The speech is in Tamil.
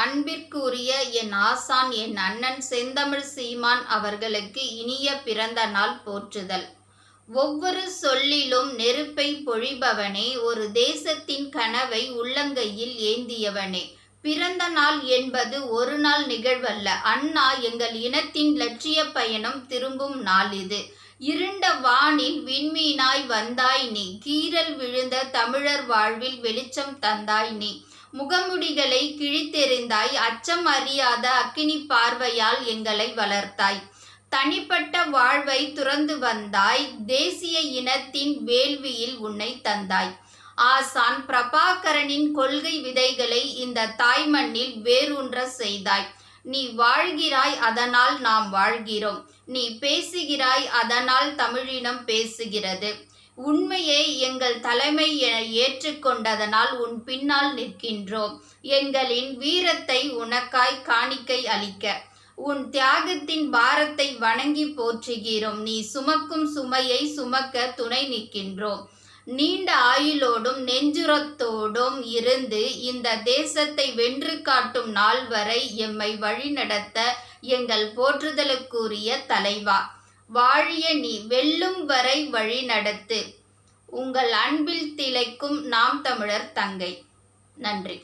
அன்பிற்குரிய என் ஆசான் என் அண்ணன் செந்தமிழ் சீமான் அவர்களுக்கு இனிய பிறந்த நாள் போற்றுதல். ஒவ்வொரு சொல்லிலும் நெருப்பை பொழிபவனே ஒரு தேசத்தின் கனவை உள்ளங்கையில் ஏந்தியவனே. பிறந்த நாள் என்பது ஒரு நாள் நிகழ்வல்ல. அண்ணா எங்கள் இனத்தின் லட்சிய பயணம் திரும்பும் நாள் இது. இருண்ட வானில் விண்மீனாய் வந்தாய் நீ. கீறல் விழுந்த தமிழர் வாழ்வில் வெளிச்சம் தந்தாய் நீ. முகமுடிகளை கிழித்தெறிந்தாய் அச்சம் அறியாத அக்கினி பார்வையால் எங்களை வளர்த்தாய். தனிப்பட்ட வாழ்வை துறந்து வந்தாய் தேசிய இனத்தின் வேள்வியில் உன்னை தந்தாய். ஆசான் பிரபாகரனின் கொள்கை விதைகளை இந்த தாய்மண்ணில் வேரூன்ற செய்தாய். நீ வாழ்கிறாய் அதனால் நாம் வாழ்கிறோம். நீ பேசுகிறாய் அதனால் தமிழினம் பேசுகிறது. உண்மையை எங்கள் தலைமை என ஏற்றுக்கொண்டதனால் உன் பின்னால் நிற்கின்றோம். எங்களின் வீரத்தை உனக்காய் காணிக்கை அளிக்க. உன் தியாகத்தின் பாரத்தை வணங்கி போற்றுகிறோம். நீ சுமக்கும் சுமையை சுமக்க துணை நிற்கின்றோம். நீண்ட ஆயுளோடும் நெஞ்சுரத்தோடும் இருந்து இந்த தேசத்தை வென்று காட்டும் நாள் வரை எம்மை வழிநடத்த எங்கள் போற்றுதலுக்குரிய தலைவா. வாழிய நீ வெல்லும் வரை வழி நடத்து. உங்கள் அன்பில் திளைக்கும் நாம் தமிழர் தங்கை. நன்றி.